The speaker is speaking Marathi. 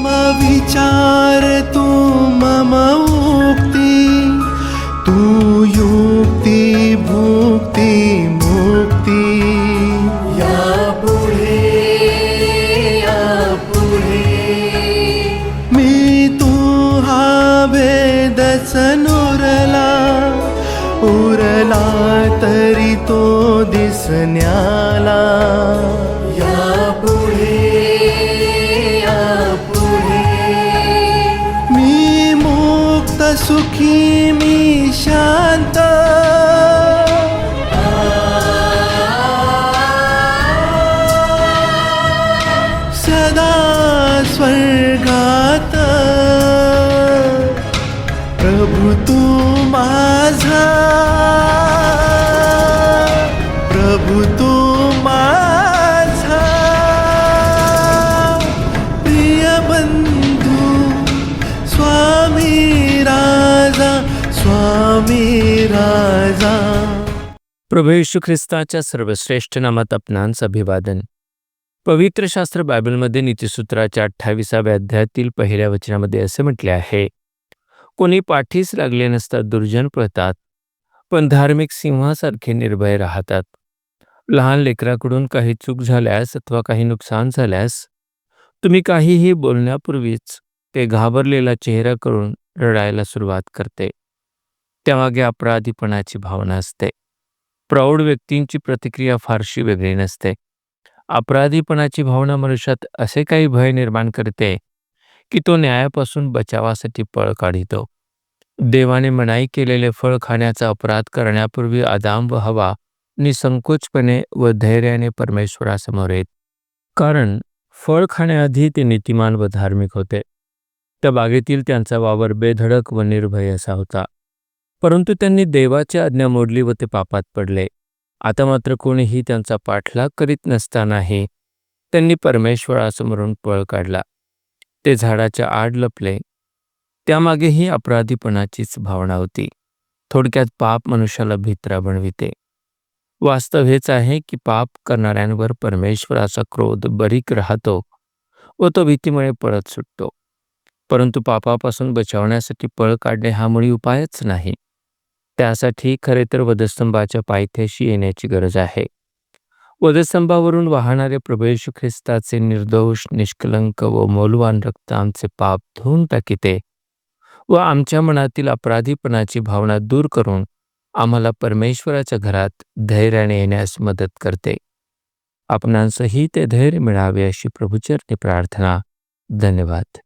मम विचार तू मम उक्ती तू युक्ती भुक्ती मुक्ती। या पुढे या पुढे मी तू हा भेदच नुरला उरला तरी तो दिसण्याला। मुक्त सुखी मी राजा. प्रभू येशू ख्रिस्ताच्या सर्वश्रेष्ठ नामात आपणांस अभिवादन. पवित्र शास्त्र बायबलमध्ये नीतिसूत्राच्या अठ्ठावीसाव्या अध्यायातील पहिल्या वचनामध्ये असे म्हटले आहे कोणी पाठीस लागले नसतात दुर्जन पळतात पण धार्मिक सिंहासारखे निर्भय राहतात. लहान लेकराकडून काही चूक झाल्यास अथवा काही नुकसान झाल्यास तुम्ही काहीही बोलण्यापूर्वीच ते घाबरलेला चेहरा करून रडायला सुरुवात करते. त्यामागे अपराधीपणाची भावना असते. प्रौढ व्यक्तींची प्रतिक्रिया फारशी वेगळी नसते. अपराधीपणाची भावना मनुष्यात असे काही भय निर्माण करते की तो न्यायापासून बचावासाठी पळ काढितो. देवाने मनाई केलेले फळ खाण्याचा अपराध करण्यापूर्वी आदाम व हवा निसंकोचपणे व धैर्याने परमेश्वरासमोर येत. कारण फळ खाण्याआधी ते नीतिमान व धार्मिक होते. त्या बागेतील त्यांचा वावर बेधडक व निर्भय असा होता. परंतु त्यांनी देवाची आज्ञा मोडली व ते पापात पडले. आता मात्र कोणीही त्यांचा पाठलाग करीत नसतानाही त्यांनी परमेश्वरासमोरून पळ काढला. ते झाडाच्या आड लपले. त्यामागेही अपराधीपणाचीच भावना होती. थोडक्यात पाप मनुष्याला भित्रा बनविते. वास्तव हेच आहे की पाप करणाऱ्यांवर परमेश्वराचा क्रोध बरीक राहतो व तो भीतीमुळे पळत सुटतो. परंतु पापापासून बचावण्यासाठी पळ काढणे हा मुळी उपायच नाही. त्यासाठी खरे तर वधस्तंभाच्या पायथ्याशी येण्याची गरज आहे. वधस्तंभावरून वाहणारे प्रभेशू ख्रिस्ताचे निर्दोष निष्कलंक व मौलवान रक्त आमचे पाप धुवून टाकिते व आमच्या मनातील अपराधीपणाची भावना दूर करून आम्हाला परमेश्वराच्या घरात धैर्याने येण्यास मदत करते. आपणांसही ते धैर्य मिळावे अशी प्रभुचरणी प्रार्थना. धन्यवाद.